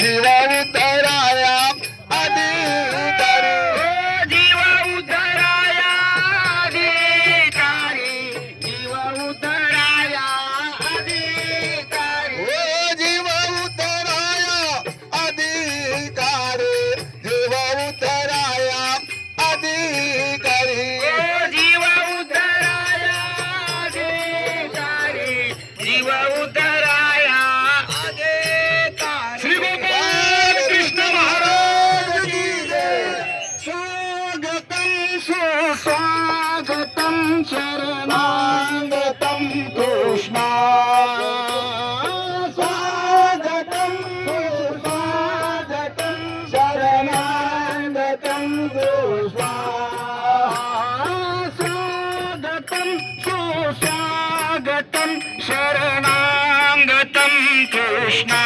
जीवा उतराया अधिकारी जीव उतराया अधिकारी जीव उतराया अधिकारी ओ जीव उतराया अधिकारी जीव उतराया अधिकारी जीव उतराया अधिकारी जीव उतराया कृषतं शरणाङ्गतं कृष्णा। साजतं कृष्मागतं शरणाङ्गतं कृष्णा। सागतं कृषागतं शरणाङ्गतं कृष्णा।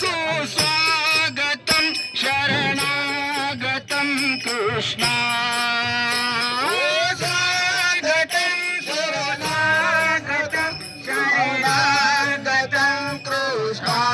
சுஸ்வாகதம் சரணாகதம் கிருஷ்ணா Krishna.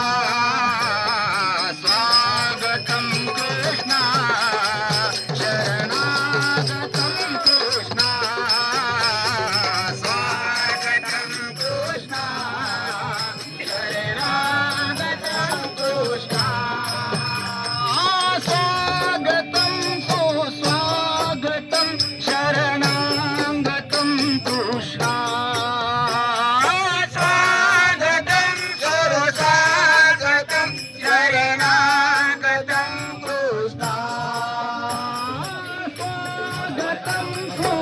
ঢো